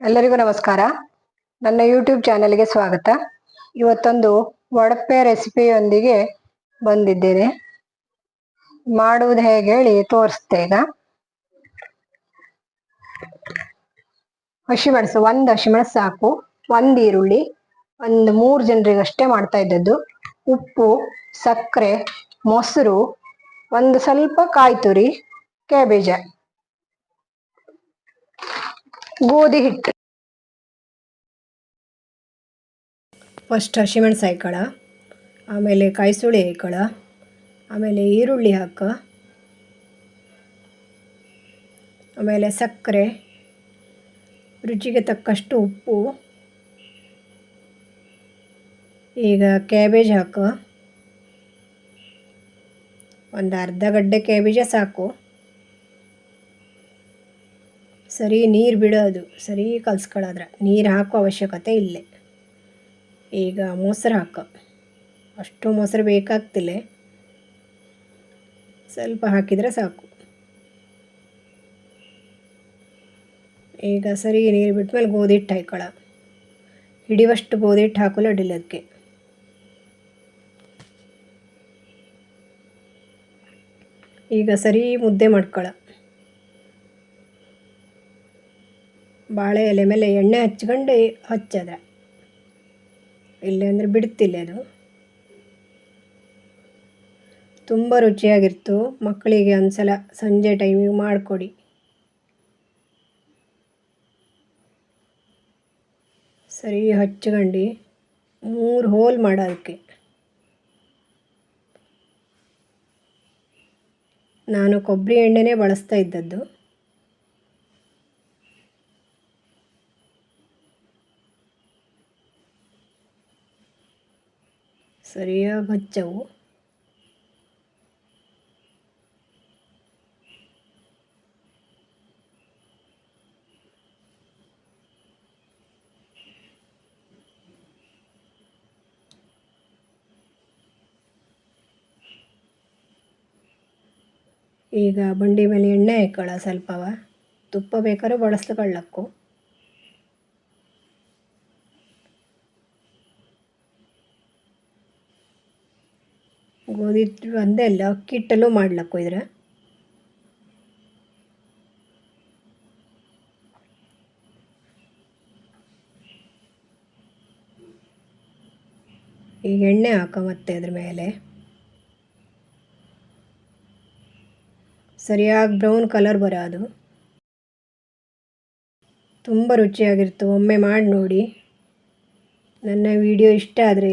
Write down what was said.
ಎಲ್ಲರಿಗೂ ನಮಸ್ಕಾರ. ನನ್ನ ಯೂಟ್ಯೂಬ್ ಚಾನೆಲ್ಗೆ ಸ್ವಾಗತ. ಇವತ್ತೊಂದು ವಡಪ್ಪೆ ರೆಸಿಪಿಯೊಂದಿಗೆ ಬಂದಿದ್ದೇನೆ. ಮಾಡುವುದು ಹೇಗೆ ಹೇಳಿ ತೋರಿಸ್ತೆ ಈಗ. ಹಸಿಮೆಣಸು ಒಂದು ಹಸಿಮೆಣಸು ಸಾಕು. ಒಂದು ಈರುಳ್ಳಿ, ಒಂದು ಮೂರು ಜನರಿಗಷ್ಟೇ ಮಾಡ್ತಾ ಇದ್ದದ್ದು. ಉಪ್ಪು, ಸಕ್ಕರೆ, ಮೊಸರು, ಒಂದು ಸ್ವಲ್ಪ ಕಾಯಿ ತುರಿ ಕ್ಯಾಬೇಜ ಗೋಧಿ ಹಿಟ್ಟು. ಫಸ್ಟ್ ಹಸಿಮೆಣಸಾಯಿ ಕಳ ಆಮೇಲೆ ಕಾಯಿ ಸುಳಿ ಕಳ ಆಮೇಲೆ ಈರುಳ್ಳಿ ಹಾಕ, ಆಮೇಲೆ ಸಕ್ಕರೆ, ರುಚಿಗೆ ತಕ್ಕಷ್ಟು ಉಪ್ಪು, ಈಗ ಕ್ಯಾಬೇಜ್ ಹಾಕು. ಒಂದು ಅರ್ಧ ಗಡ್ಡೆ ಕ್ಯಾಬೇಜೇ ಸಾಕು. ಸರಿ, ನೀರು ಬಿಡೋದು ಸರಿ ಕಲ್ಸ್ಕೊಳ್ಳೋದ್ರ ನೀರು ಹಾಕೋ ಅವಶ್ಯಕತೆ ಇಲ್ಲೇ. ಈಗ ಮೊಸರು ಹಾಕೋ. ಅಷ್ಟು ಮೊಸರು ಬೇಕಾಗ್ತಿಲ್ಲ. ಸ್ವಲ್ಪ ಹಾಕಿದರೆ ಸಾಕು. ಈಗ ಸರಿ, ನೀರು ಬಿಟ್ಟ ಮೇಲೆ ಗೋಧಿ ಹಿಟ್ಟು ಹಾಕೊಳ್ಳ ಹಿಡಿಯುವಷ್ಟು ಗೋಧಿ ಹಿಟ್ಟು ಹಾಕಲು ಅಡ್ಡಿಲ್ಲ ಅದಕ್ಕೆ ಈಗ ಸರಿ ಮುದ್ದೆ ಮಾಡ್ಕೊಳ್ಳ ಬಾಳೆ ಎಲೆ ಮೇಲೆ ಎಣ್ಣೆ ಹಚ್ಕೊಂಡು ಹಚ್ಚದ. ಇಲ್ಲ ಅಂದರೆ ಬಿಡ್ತಿಲ್ಲ ಅದು. ತುಂಬ ರುಚಿಯಾಗಿರ್ತು. ಮಕ್ಕಳಿಗೆ ಒಂದು ಸಲ ಸಂಜೆ ಟೈಮಿಗೆ ಮಾಡಿಕೊಡಿ. ಸರಿ, ಹಚ್ಕೊಂಡು. ಮೂರು ಹೋಲ್ ಮಾಡೋದಕ್ಕೆ ನಾನು ಕೊಬ್ಬರಿ ಎಣ್ಣೆನೇ ಬಳಸ್ತಾ ಇದ್ದದ್ದು. ಸರಿಯಾಗಿ ಹಚ್ಚವು ಈಗ ಬಂಡಿ ಮೇಲೆ ಎಣ್ಣೆ ಹಾಕೊಳ್ಳ ಸ್ವಲ್ಪವ ತುಪ್ಪ ಬೇಕಾದ್ರೂ ಬಳಸ್ಕೊಳ್ಳಕ್ಕು ಗೋಧಿ ಒಂದೇ ಅಲ್ಲ ಹಿಟ್ಟಲ್ಲೂ ಮಾಡ್ಲಕ್ಕು ಇದ್ರೆ ಈಗ ಎಣ್ಣೆ ಹಾಕೋ ಮತ್ತೆ ಅದ್ರ ಮೇಲೆ. ಸರಿಯಾಗಿ ಬ್ರೌನ್ ಕಲರ್ ಬರೋದು ತುಂಬ ರುಚಿಯಾಗಿರ್ತು, ಒಮ್ಮೆ ಮಾಡಿ ನೋಡಿ. ನನ್ನ ವಿಡಿಯೋ ಇಷ್ಟ ಆದರೆ